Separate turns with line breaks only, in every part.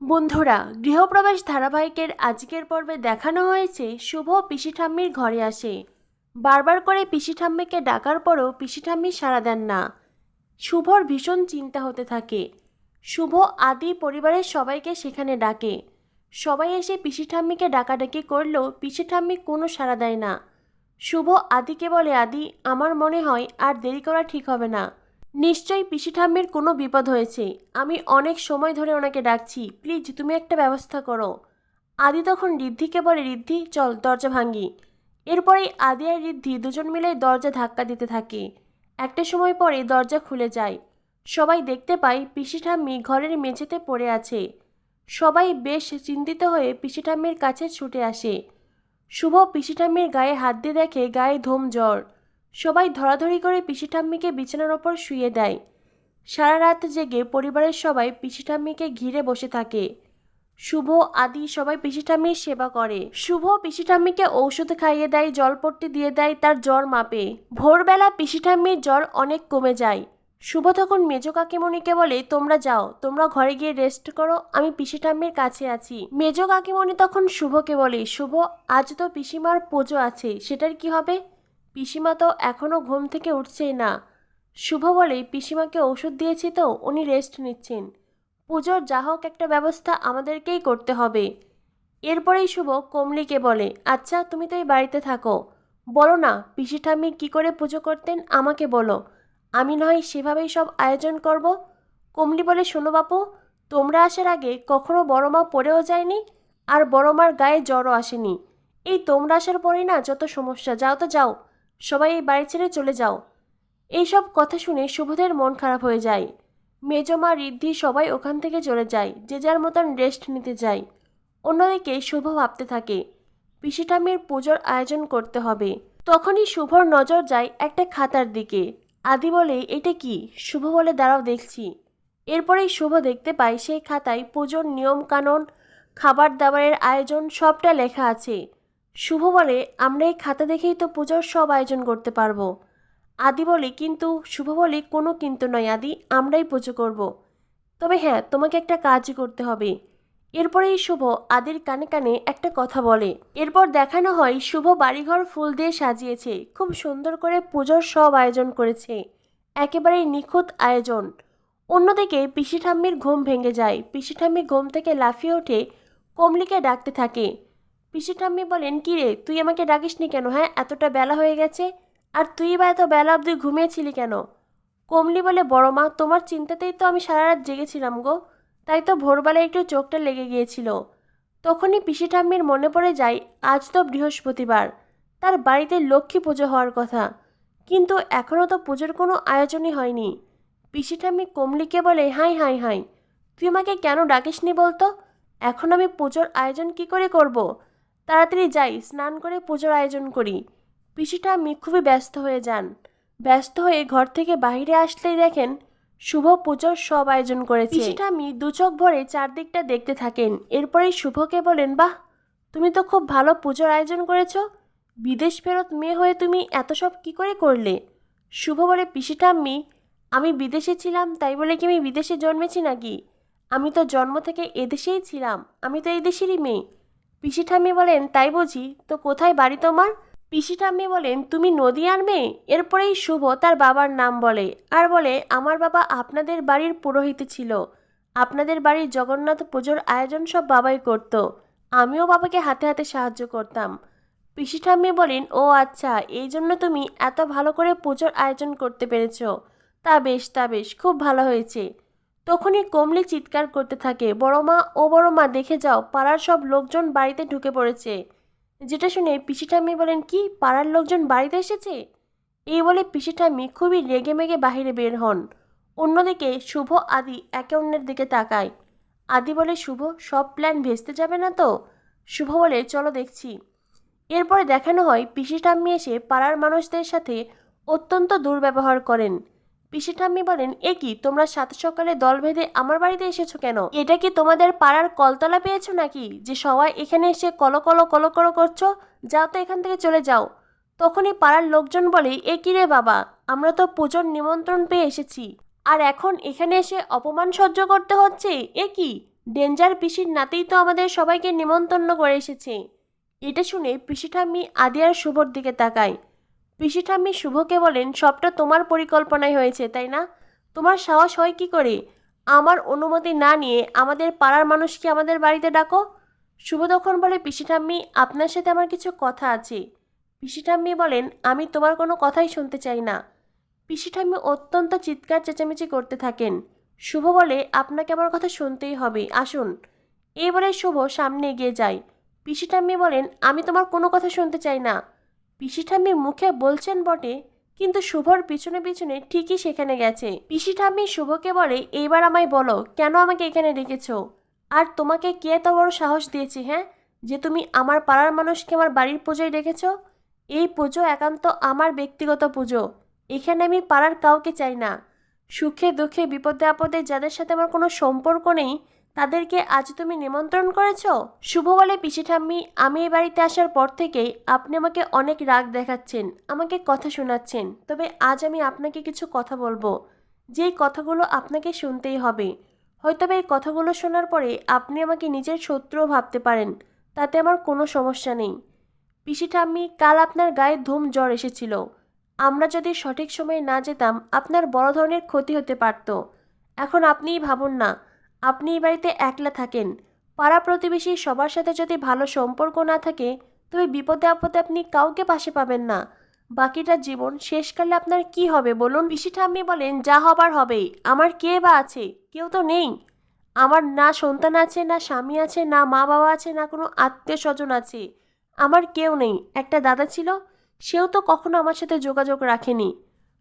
বন্ধুরা, গৃহপ্রবেশ ধারাবাহিকের আজকের পর্বে দেখানো হয়েছে শুভ পিসি ঠাম্মির ঘরে আসে। বারবার করে পিসি ঠাম্মিকে ডাকার পরও পিসি ঠাম্মি সাড়া দেন না। শুভর ভীষণ চিন্তা হতে থাকে। শুভ আদি পরিবারের সবাইকে সেখানে ডাকে। সবাই এসে পিসি ঠাম্মিকে ডাকাডাকি করলেও পিসি ঠাম্মি কোনো সাড়া দেয় না। শুভ আদিকে বলে, আদি, আমার মনে হয় আর দেরি করা ঠিক হবে না। নিশ্চয়ই পিসি ঠাম্মির কোনো বিপদ হয়েছে। আমি অনেক সময় ধরে ওনাকে ডাকছি। প্লিজ, তুমি একটা ব্যবস্থা করো। আদি তখন ঋদ্ধিকে বলে, ঋদ্ধি, চল, দরজা ভাঙ্গি। এরপরেই আদি আর ঋদ্ধি দুজন মিলে দরজা ধাক্কা দিতে থাকে। একটা সময় পরে দরজা খুলে যায়। সবাই দেখতে পায় পিসি ঠাম্মি ঘরের মেঝেতে পড়ে আছে। সবাই বেশ চিন্তিত হয়ে পিসি ঠাম্মির কাছে ছুটে আসে। শুভ পিসি ঠাম্মির গায়ে হাত দিয়ে দেখে গায়ে ধুম জ্বর। সবাই ধরাধরি করে পিসি ঠাম্মিকে বিছানার ওপর শুয়ে দেয়। সারা রাত জেগে পরিবারের সবাই পিসি ঠাম্মিকে ঘিরে বসে থাকে। শুভ, আদি সবাই পিসি ঠাম্মির সেবা করে। শুভ পিসি ঠাম্মিকে ঔষধ খাইয়ে দেয়, জলপট্টি দিয়ে দেয়, তার জ্বর মাপে। ভোরবেলা পিসি ঠাম্মির জ্বর অনেক কমে যায়। শুভ তখন মেজো কাকিমণিকে বলে, তোমরা যাও, তোমরা ঘরে গিয়ে রেস্ট করো, আমি পিসি ঠাম্মির কাছে আছি। মেজো কাকিমণি তখন শুভকে বলে, শুভ, আজ তো পিসিমার পুজো আছে, সেটার কি হবে? পিসিমা তো এখনও ঘুম থেকে উঠছেই না। শুভ বলে পিসিমাকে ওষুধ দিয়েছি তো উনি রেস্ট নিচ্ছেন। পুজোর যা হোক একটা ব্যবস্থা আমাদেরকেই করতে হবে। এরপরেই শুভ কমলিকে বলে আচ্ছা তুমি তো এই বাড়িতে থাকো। বলো না, পিসি ঠাম্মি কী করে পুজো করতেন আমাকে বলো। আমি নয় সেভাবেই সব আয়োজন করব? কমলি বলে, শোনো বাপু, তোমরা আসার আগে কখনো বড় মা পড়েও যায়নি আর বড় মার গায়ে জ্বরও আসেনি। এই তোমরা আসার পরেই না যত সমস্যা, যাও তো যাও। সবাই এই বাড়ি ছেড়ে চলে যাও। এইসব কথা শুনে শুভদের মন খারাপ হয়ে যায়। মেজমা, ঋদ্ধি সবাই ওখান থেকে চলে যায়, যে যার মতন রেস্ট নিতে যায়। অন্যদিকে শুভ ভাবতে থাকে পিসিটামির পুজোর আয়োজন করতে হবে। তখনই শুভর নজর যায় একটা খাতার দিকে। আদি বলে, এটা কি? শুভ বলে, দাঁড়াও, দেখছি। এরপরেই শুভ দেখতে পায়, সেই খাতায় পুজোর নিয়মকানুন, খাবার দাবারের আয়োজন, সবটা লেখা আছে। শুভ বলে, আমরা এই খাতা দেখেই তো পুজোর সব আয়োজন করতে পারব। আদি বলে, কিন্তু, শুভ বলে কোনো কিন্তু নয় আদি, আমরাই পুজো করব। তবে হ্যাঁ তোমাকে একটা কাজ করতে হবে। এরপরেই শুভ আদির কানে কানে একটা কথা বলে। এরপর দেখানো হয়, শুভ বাড়িঘর ফুল দিয়ে সাজিয়েছে, খুব সুন্দর করে পুজোর সব আয়োজন করেছে। একেবারেই নিখুঁত আয়োজন। অন্যদিকে, পিসি ঠাম্মির ঘুম ভেঙে যায়। পিসি ঠাম্মি ঘুম থেকে লাফিয়ে ওঠে কমলিকে ডাকতে থাকে। পিসি ঠাম্মি বলেন, কি রে, তুই আমাকে ডাকিসনি কেন? হ্যাঁ এতটা বেলা হয়ে গেছে। আর তুই বা এত বেলা অবধি ঘুমিয়েছিলি কেন? কমলি বলে, বড় মা, তোমার চিন্তাতেই তো আমি সারা রাত জেগেছিলাম গো। তাই তো ভোরবেলায় একটু চোখটা লেগে গিয়েছিল। তখনই পিসি ঠাম্মির মনে পড়ে যায়, আজ তো বৃহস্পতিবার। তার বাড়িতে লক্ষ্মী পুজো হওয়ার কথা। কিন্তু এখনও তো পুজোর কোনো আয়োজনই হয়নি। পিসি ঠাম্মি কমলিকে বলে, হাই হাই হাই, তুই আমাকে কেন ডাকিসনি বলতো? এখন আমি পুজোর আয়োজন কি করে করব। তাড়াতাড়ি যাই, স্নান করে পুজোর আয়োজন করি। পিসিটা আমি খুবই ব্যস্ত হয়ে যান। ব্যস্ত হয়ে ঘর থেকে বাইরে আসলেই দেখেন শুভ পুজোর সব আয়োজন করেছে। পিসিটা আমি দু চোখ ভরে চারদিকটা দেখতে থাকেন। এরপরেই শুভকে বলেন, বাহ, তুমি তো খুব ভালো পুজোর আয়োজন করেছ। বিদেশ ফেরত মেয়ে হয়ে তুমি এত সব কি করে করলে? শুভ বলে, পিসিটা আমি আমি বিদেশে ছিলাম, তাই বলে কি আমি বিদেশে জন্মেছি নাকি? আমি তো জন্ম থেকে এদেশেই ছিলাম। আমি তো এই দেশেরই মেয়ে। পিসি ঠাম্মি বলেন, তাই বুঝি? তো কোথায় বাড়ি তোমার? পিসি ঠাম্মি বলেন, তুমি নদীয়ার মেয়ে? এরপরেই শুভ তার বাবার নাম বলে আর বলে, আমার বাবা আপনাদের বাড়ির পুরোহিত ছিল। আপনাদের বাড়ির জগন্নাথ পুজোর আয়োজন সব বাবাই করত। আমিও বাবাকে হাতে হাতে সাহায্য করতাম। পিসি ঠাম্মি বলেন, ও আচ্ছা এই জন্য তুমি এত ভালো করে পুজোর আয়োজন করতে পেরেছ। তা বেশ তা বেশ, খুব ভালো হয়েছে। তখনই কমলি চিৎকার করতে থাকে, বড় মা, ও বড় মা, দেখে যাও, পাড়ার সব লোকজন বাড়িতে ঢুকে পড়েছে। যেটা শুনে পিসি ঠাম্মি বলেন, কি, পাড়ার লোকজন বাড়িতে এসেছে? এই বলে পিসি ঠাম্মি খুবই রেগে মেগে বাহিরে বের হন। অন্যদিকে শুভ, আদি একে অন্যের দিকে তাকায়। আদি বলে, শুভ, সব প্ল্যান ভেস্তে যাবে না তো? শুভ বলে, চলো দেখছি। এরপরে দেখানো হয় পিসি ঠাম্মি এসে পাড়ার মানুষদের সাথে অত্যন্ত দুর্ব্যবহার করেন। পিসি ঠাম্মি বলেন, এ কি? তোমরা সাত সকালে দল বেঁধে আমার বাড়িতে এসেছ কেন? এটা কি তোমাদের পাড়ার কলতলা পেয়েছ নাকি? যে সবাই এখানে এসে কলো কলো কলো কলো করছ, যাও তো এখান থেকে চলে যাও। তখনই পাড়ার লোকজন বলে, এ কি রে বাবা? আমরা তো পুজোর নিমন্ত্রণ পেয়ে এসেছি। আর এখন এখানে এসে অপমান সহ্য করতে হচ্ছে? এ কি? ডেঞ্জার পিসির নাতেই তো আমাদের সবাইকে নিমন্ত্রণ করে এসেছে। এটা শুনে পিসি ঠাম্মি আদিয়ার শুভর দিকে তাকায় পিসি ঠাম্মি শুভকে বলেন, সবটা তোমার পরিকল্পনায় হয়েছে, তাই না? তোমার সাহস হয় কি করে? আমার অনুমতি না নিয়ে আমাদের পাড়ার মানুষকে আমাদের বাড়িতে ডাকো? শুভ তখন বলে পিসি ঠাম্মি আপনার সাথে আমার কিছু কথা আছে। পিসি ঠাম্মি বলেন, আমি তোমার কোনো কথাই শুনতে চাই না। পিসি ঠাম্মি অত্যন্ত চিৎকার, চেঁচামেচি করতে থাকেন। শুভ বলে, আপনাকে আমার কথা শুনতেই হবে, আসুন। এই বলে শুভ সামনে এগিয়ে যায়। পিসি ঠাম্মি বলেন, আমি তোমার কোনো কথা শুনতে চাই না। পিসি ঠাম্মি মুখে বলছেন বটে, কিন্তু শুভর পিছনে পিছনে ঠিকই সেখানে গেছে। পিসি ঠাম্মি শুভকে বলে, এইবার আমায় বলো, কেন আমাকে এখানে রেখেছ আর তোমাকে কে এত বড় সাহস দিয়েছে হ্যাঁ? যে তুমি আমার পাড়ার মানুষকে আমার বাড়ির পুজোয় রেখেছ এই পুজো একান্ত আমার ব্যক্তিগত পুজো। এখানে আমি পাড়ার কাউকে চাই না। সুখে দুঃখে বিপদে আপদে যাদের সাথে আমার কোনো সম্পর্ক নেই তাদেরকে আজ তুমি নিমন্ত্রণ করেছ? শুভ বলে পিসি ঠাম্মি, আমি এই বাড়িতে আসার পর থেকেই আপনি আমাকে অনেক রাগ দেখাচ্ছেন, আমাকে কথা শোনাচ্ছেন, তবে আজ আমি আপনাকে কিছু কথা বলব। যেই কথাগুলো আপনাকে শুনতেই হবে। হয়তো এই কথাগুলো শোনার পরে আপনি আমাকে নিজের শত্রুও ভাবতে পারেন, তাতে আমার কোনো সমস্যা নেই। পিসি ঠাম্মি, কাল আপনার গায়ে ধুম জ্বর এসেছিল। আমরা যদি সঠিক সময়ে না যেতাম, আপনার বড় ধরনের ক্ষতি হতে পারত। এখন আপনিই ভাবুন না আপনি এই বাড়িতে একলা থাকেন। পাড়া প্রতিবেশী সবার সাথে যদি ভালো সম্পর্ক না থাকে, তবে বিপদে আপদে আপনি কাউকে পাশে পাবেন না। বাকিটা জীবন শেষকালে আপনার কি হবে বলুন? পিসি ঠাম্মি বলেন, যা হবার হবে আমার কে বা আছে? কেউ তো নেই। আমার না সন্তান আছে, না স্বামী আছে, না মা বাবা আছে, না কোনো আত্মীয় স্বজন আছে। আমার কেউ নেই। একটা দাদা ছিল, সেও তো কখনো আমার সাথে যোগাযোগ রাখেনি।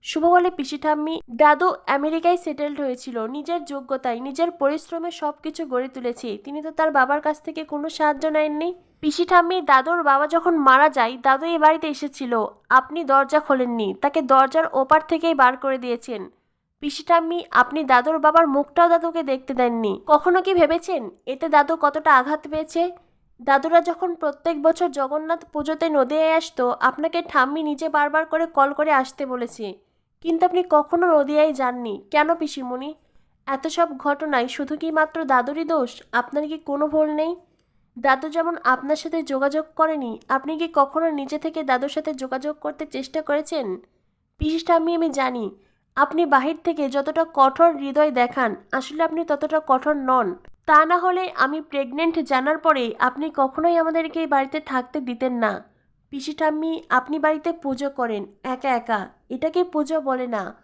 শুভ বলে পিসি ঠাম্মি দাদু আমেরিকায় সেটেলড হয়েছিল। নিজের যোগ্যতায়, নিজের পরিশ্রমে সব কিছু গড়ে তুলেছে। তিনি তো তার বাবার কাছ থেকে কোনো সাহায্য নেননি। পিসি ঠাম্মি দাদুর বাবা যখন মারা যায়, দাদু এ বাড়িতে এসেছিল। আপনি দরজা খোলেননি, তাকে দরজার ওপার থেকেই বার করে দিয়েছেন। পিসি ঠাম্মি আপনি দাদুর বাবার মুখটাও দাদুকে দেখতে দেননি। কখনো কি ভেবেছেন? এতে দাদু কতটা আঘাত পেয়েছে? দাদুরা যখন প্রত্যেক বছর জগন্নাথ পুজোতে নদীয়ে আসতো, আপনাকে ঠাম্মি নিজে বারবার করে কল করে আসতে বলেছে। কিন্তু আপনি কখনো নদিয়ায় যাননি? কেন পিসিমণি? এত সব ঘটনায় শুধু কি মাত্র দাদুরই দোষ? আপনার কি কোনো ভুল নেই? দাদু যেমন আপনার সাথে যোগাযোগ করেনি, আপনি কি কখনো নিজে থেকে দাদুর সাথে যোগাযোগ করতে চেষ্টা করেছেন? পিসিটা আমি আমি জানি। আপনি বাহির থেকে যতটা কঠোর হৃদয় দেখান, আসলে আপনি ততটা কঠোর নন। তা না হলে আমি প্রেগনেন্ট জানার পরে আপনি কখনোই আমাদেরকে বাড়িতে থাকতে দিতেন না। পিসি ঠাম্মি, আপনি বাড়িতে পুজো করেন, একা একা। এটাকে পুজো বলে না।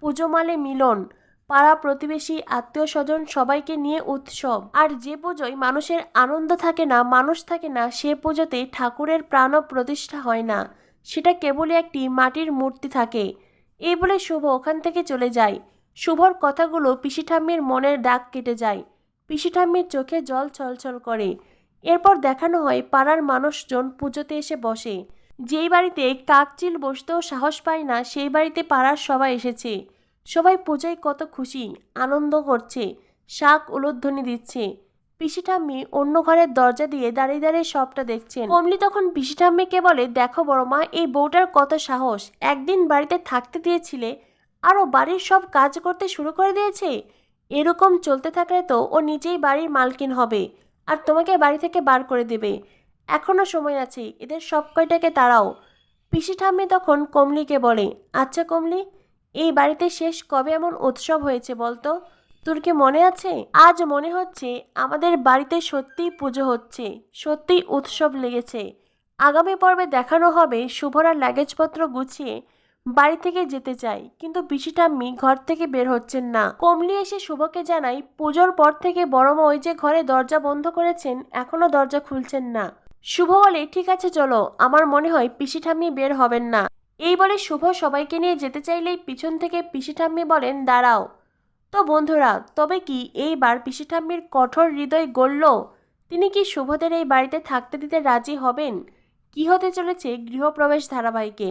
পুজো মালে মিলন। পাড়া প্রতিবেশী আত্মীয় স্বজন সবাইকে নিয়ে উৎসব। আর যে পুজোয় মানুষের আনন্দ থাকে না, মানুষ থাকে না, সে পুজোতে ঠাকুরের প্রাণ প্রতিষ্ঠা হয় না। সেটা কেবলই একটি মাটির মূর্তি থাকে। এই বলে শুভ ওখান থেকে চলে যায়। শুভর কথাগুলো পিসি ঠাম্মির মনের দাগ কেটে যায়। পিসি ঠাম্মির চোখে জল ছলছল করে। এরপর দেখানো হয় পাড়ার মানুষজন পুজোতে এসে বসে। যেই বাড়িতে কাকচিল বসতেও সাহস পায় না, সেই বাড়িতে পাড়ার সবাই এসেছে। সবাই পূজায় কত খুশি, আনন্দ করছে, শাক উলোধ্বনি দিচ্ছে। পিসিঠাম্মি অন্য ঘরের দরজা দিয়ে দাঁড়িয়ে দাঁড়িয়ে সবটা দেখছেন। অমলি তখন পিসি ঠাম্মিকে বলে, দেখো বড় মা, এই বউটার কত সাহস। একদিন বাড়িতে থাকতে দিয়েছিলে আরও বাড়ির সব কাজ করতে শুরু করে দিয়েছে। এরকম চলতে থাকলে তো ও নিজেই বাড়ির মালকিন হবে। আর তোমাকে বাড়ি থেকে বার করে দেবে। এখনও সময় আছে, এদের সব কয়টাকে তাড়াও। পিসি ঠাম্মি তখন কমলিকে বলে আচ্ছা কমলি, এই বাড়িতে শেষ কবে এমন উৎসব হয়েছে বলতো? তোর কি মনে আছে? আজ মনে হচ্ছে আমাদের বাড়িতে সত্যিই পুজো হচ্ছে, সত্যিই উৎসব লেগেছে। আগামী পর্বে দেখানো হবে শুভরা লাগেজপত্র গুছিয়ে বাড়ি থেকে যেতে চাই, কিন্তু পিসি ঠাম্মি ঘর থেকে বের হচ্ছেন না। কমলি এসে শুভকে জানাই, পুজোর পর থেকে বড়মা ওই যে ঘরে দরজা বন্ধ করেছেন, এখনও দরজা খুলছেন না। শুভ বলে, ঠিক আছে, চলো। আমার মনে হয় পিসি ঠাম্মি বের হবেন না। এই বলে শুভ সবাইকে নিয়ে যেতে চাইলেই পিছন থেকে পিসি ঠাম্মি বলেন, দাঁড়াও। তো বন্ধুরা, তবে কি এইবার পিসি ঠাম্মির কঠোর হৃদয় গড়ল? তিনি কি শুভদের এই বাড়িতে থাকতে দিতে রাজি হবেন? কি হতে চলেছে গৃহপ্রবেশ ধারাবাহিকে?